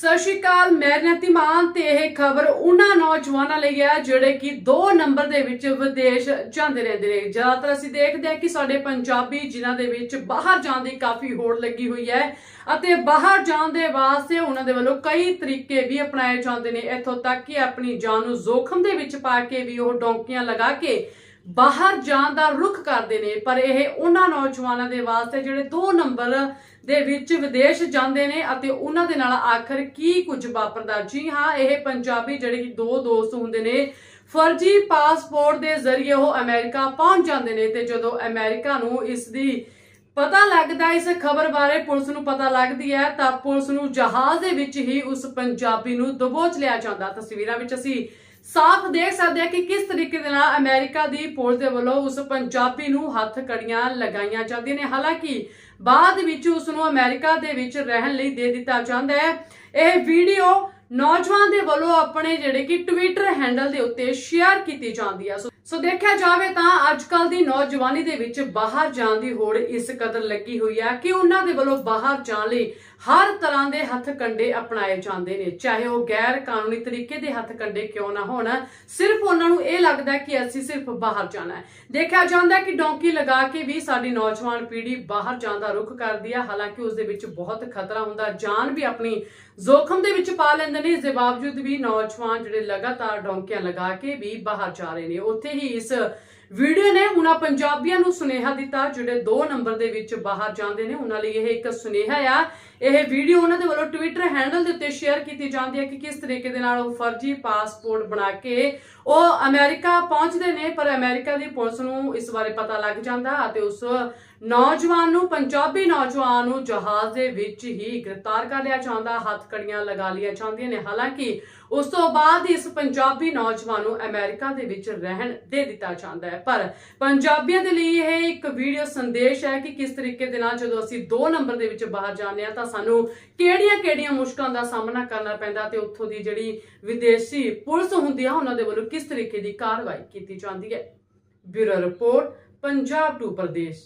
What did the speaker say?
ਸਤਿ ਸ਼੍ਰੀ ਅਕਾਲ, ਮੈਂ ਰਣਤੀ ਮਾਨ ਤੇ ਇਹ ਖਬਰ ਉਹਨਾਂ ਨੌਜਵਾਨਾਂ ਲਈ ਹੈ ਜਿਹੜੇ ਕਿ 2 ਨੰਬਰ ਦੇ ਵਿੱਚ ਵਿਦੇਸ਼ ਜਾਂਦੇ ਰਹਿੰਦੇ ਨੇ। ਜ਼ਿਆਦਾਤਰ ਅਸੀਂ ਦੇਖਦੇ ਹਾਂ ਕਿ ਸਾਡੇ ਪੰਜਾਬੀ ਜਿਨ੍ਹਾਂ ਦੇ ਵਿੱਚ ਬਾਹਰ ਜਾਣ ਦੀ ਕਾਫੀ ਹੋੜ ਲੱਗੀ ਹੋਈ ਹੈ ਅਤੇ ਬਾਹਰ ਜਾਣ ਦੇ ਵਾਸਤੇ ਉਹਨਾਂ ਦੇ ਵੱਲੋਂ ਕਈ ਤਰੀਕੇ ਵੀ ਅਪਣਾਏ ਜਾਂਦੇ ਨੇ। ਇੱਥੋਂ ਤੱਕ ਕਿ ਆਪਣੀ ਜਾਨ ਨੂੰ ਜ਼ੋਖਮ ਦੇ ਵਿੱਚ ਪਾ ਕੇ ਵੀ ਉਹ ਡੌਂਕੀਆਂ ਲਗਾ ਕੇ ਬਾਹਰ ਜਾਣ ਦਾ ਰੁਖ ਕਰਦੇ ਨੇ। ਪਰ ਇਹ ਉਹਨਾਂ ਨੌਜਵਾਨਾਂ ਦੇ ਵਾਸਤੇ ਜਿਹੜੇ 2 ਨੰਬਰ ਦੇ ਵਿੱਚ ਵਿਦੇਸ਼ ਜਾਂਦੇ ਨੇ ਅਤੇ ਉਹਨਾਂ ਦੇ ਨਾਲ ਆਖਰ ਕੀ ਕੁਝ ਵਾਪਰਦਾ? ਜੀ ਹਾਂ, ਇਹ ਪੰਜਾਬੀ ਜਿਹੜੇ ਦੋ ਦੋਸਤ ਹੁੰਦੇ ਨੇ, ਫਰਜ਼ੀ ਪਾਸਪੋਰਟ ਦੇ ਜ਼ਰੀਏ ਉਹ ਅਮਰੀਕਾ ਪਹੁੰਚ ਜਾਂਦੇ ਨੇ ਤੇ ਜਦੋਂ ਅਮਰੀਕਾ ਨੂੰ ਇਸ ਦੀ ਪਤਾ ਲੱਗਦਾ, ਇਸ ਖਬਰ ਬਾਰੇ ਪੁਲਿਸ ਨੂੰ ਪਤਾ ਲੱਗਦੀ ਹੈ, ਤਾਂ ਪੁਲਿਸ ਨੂੰ ਜਹਾਜ਼ ਦੇ ਵਿੱਚ ਹੀ ਉਸ ਪੰਜਾਬੀ ਨੂੰ ਦਬੋਚ ਲਿਆ ਜਾਂਦਾ। ਤਸਵੀਰਾਂ ਵਿੱਚ ਅਸੀਂ ਸਾਫ਼ ਦੇਖ ਸਕਦੇ ਹਾਂ ਕਿ ਕਿਸ ਤਰੀਕੇ ਦੇ ਨਾਲ ਅਮਰੀਕਾ ਦੀ ਪੁਲਿਸ ਦੇ ਵੱਲੋਂ ਉਸ ਪੰਜਾਬੀ ਨੂੰ ਹੱਥ ਕੜੀਆਂ ਲਗਾਈਆਂ ਜਾਂਦੀਆਂ ਨੇ। ਹਾਲਾਂਕਿ ਬਾਅਦ ਵਿੱਚ ਉਸ ਨੂੰ ਅਮਰੀਕਾ ਦੇ ਵਿੱਚ ਰਹਿਣ ਲਈ ਦੇ ਦਿੱਤਾ ਜਾਂਦਾ ਹੈ। ਇਹ ਵੀਡੀਓ ਨੌਜਵਾਨ ਦੇ ਵੱਲੋਂ ਆਪਣੇ ਜਿਹੜੇ ਕਿ ਟਵਿੱਟਰ ਹੈਂਡਲ ਦੇ ਉੱਤੇ ਸ਼ੇਅਰ ਕੀਤੀ ਜਾਂਦੀ ਹੈ ਸੋ- ਦੇਖਿਆ ਜਾਵੇ ਤਾਂ ਅੱਜ ਕੱਲ ਦੀ ਨੌਜਵਾਨੀ ਦੇ ਵਿੱਚ ਬਾਹਰ ਜਾਣ ਦੀ ਹੋੜ ਇਸ ਕਦਰ ਲੱਗੀ ਹੋਈ ਹੈ ਕਿ ਉਹਨਾਂ ਦੇ ਵੱਲੋਂ ਬਾਹਰ ਜਾਣ ਲਈ ਹਰ ਤਰ੍ਹਾਂ ਦੇ ਹੱਥ ਕੰਡੇ ਅਪਣਾਏ ਜਾਂਦੇ ਨੇ। ਚਾਹੇ ਉਹ ਗੈਰ ਕਾਨੂੰਨੀ ਤਰੀਕੇ ਦੇ ਹੱਥ ਕੰਡੇ ਕਿਉਂ ਨਾ ਹੋਣ, ਸਿਰਫ ਉਹਨਾਂ ਨੂੰ ਇਹ ਲੱਗਦਾ ਕਿ ਅਸੀਂ ਸਿਰਫ ਬਾਹਰ ਜਾਣਾ ਹੈ। ਦੇਖਿਆ ਜਾਂਦਾ ਕਿ ਡੌਂਕੀ ਲਗਾ ਕੇ ਵੀ ਸਾਡੀ ਨੌਜਵਾਨ ਪੀੜ੍ਹੀ ਬਾਹਰ ਜਾਣ ਦਾ ਰੁਖ ਕਰਦੀ ਹੈ। ਹਾਲਾਂਕਿ ਉਸ ਦੇ ਵਿੱਚ ਬਹੁਤ ਖਤਰਾ ਹੁੰਦਾ ਜਾਨ ਵੀ ਆਪਣੀ ਜ਼ੋਖਮ ਦੇ ਵਿੱਚ ਪਾ ਲੈਂਦੇ ਨੇ। ਇਸ ਦੇ ਬਾਵਜੂਦ ਵੀ ਨੌਜਵਾਨ ਜਿਹੜੇ ਲਗਾਤਾਰ ਡੌਂਕੀਆਂ ਲਗਾ ਕੇ ਵੀ ਬਾਹਰ ਜਾ ਰਹੇ ਨੇ, ਉੱਥੇ ਹੀ ਇਸ ਵੀਡੀਓ ਨੇ ਉਹਨਾਂ ਪੰਜਾਬੀਆਂ ਨੂੰ ਸੁਨੇਹਾ ਦਿੱਤਾ, ਜਿਹੜੇ 2 ਨੰਬਰ ਦੇ ਵਿੱਚ ਬਾਹਰ ਜਾਂਦੇ ਨੇ, ਉਹਨਾਂ ਲਈ ਇਹ ਇੱਕ ਸੁਨੇਹਾ ਆ। ਇਹ ਵੀਡੀਓ ਉਹਨਾਂ ਦੇ ਵੱਲੋਂ ਟਵਿੱਟਰ ਹੈਂਡਲ ਦੇ ਉੱਤੇ ਸ਼ੇਅਰ ਕੀਤੀ ਜਾਂਦੀ ਹੈ ਕਿ ਕਿਸ ਤਰੀਕੇ ਦੇ ਨਾਲ ਉਹ ਫਰਜ਼ੀ ਪਾਸਪੋਰਟ ਬਣਾ ਕੇ ਉਹ ਅਮਰੀਕਾ ਪਹੁੰਚਦੇ ਨੇ, ਪਰ ਅਮਰੀਕਾ ਦੀ ਪੁਲਿਸ ਨੂੰ ਇਸ ਬਾਰੇ ਪਤਾ ਲੱਗ ਜਾਂਦਾ ਅਤੇ ਉਸ ਨੌਜਵਾਨ ਨੂੰ, ਪੰਜਾਬੀ ਨੌਜਵਾਨ ਨੂੰ ਜਹਾਜ਼ ਦੇ ਵਿੱਚ ਹੀ ਗ੍ਰਿਫਤਾਰ ਕਰ ਲਿਆ ਜਾਂਦਾ। ਹੱਥ ਕੜੀਆਂ ਲਗਾ ਲਿਆ ਜਾਂਦੀਆਂ ਨੇ। ਹਾਲਾਂਕਿ ਉਸ ਤੋਂ ਬਾਅਦ ਇਸ ਪੰਜਾਬੀ ਨੌਜਵਾਨ ਨੂੰ ਅਮਰੀਕਾ ਦੇ ਵਿੱਚ ਰਹਿਣ ਦੇ ਦਿੱਤਾ ਜਾਂਦਾ ਹੈ। ਪਰ ਪੰਜਾਬੀਆਂ ਦੇ ਲਈ ਇਹ ਇੱਕ ਵੀਡੀਓ ਸੰਦੇਸ਼ ਹੈ ਕਿ ਕਿਸ ਤਰੀਕੇ ਦੇ ਨਾਲ ਜਦੋਂ ਅਸੀਂ 2 ਨੰਬਰ ਦੇ ਵਿੱਚ ਬਾਹਰ ਜਾਂਦੇ ਹਾਂ ਤਾਂ ਸਾਨੂੰ ਕਿਹੜੀਆਂ-ਕਿਹੜੀਆਂ ਮੁਸ਼ਕਲਾਂ ਦਾ ਸਾਹਮਣਾ ਕਰਨਾ ਪੈਂਦਾ ਤੇ ਉੱਥੋਂ ਦੀ ਜਿਹੜੀ ਵਿਦੇਸ਼ੀ ਪੁਲਿਸ ਹੁੰਦੀ ਆ, ਉਹਨਾਂ ਦੇ ਵੱਲੋਂ ਕਿਸ ਤਰੀਕੇ ਦੀ ਕਾਰਵਾਈ ਕੀਤੀ ਜਾਂਦੀ ਹੈ? Bureau report, Punjab to Pradesh.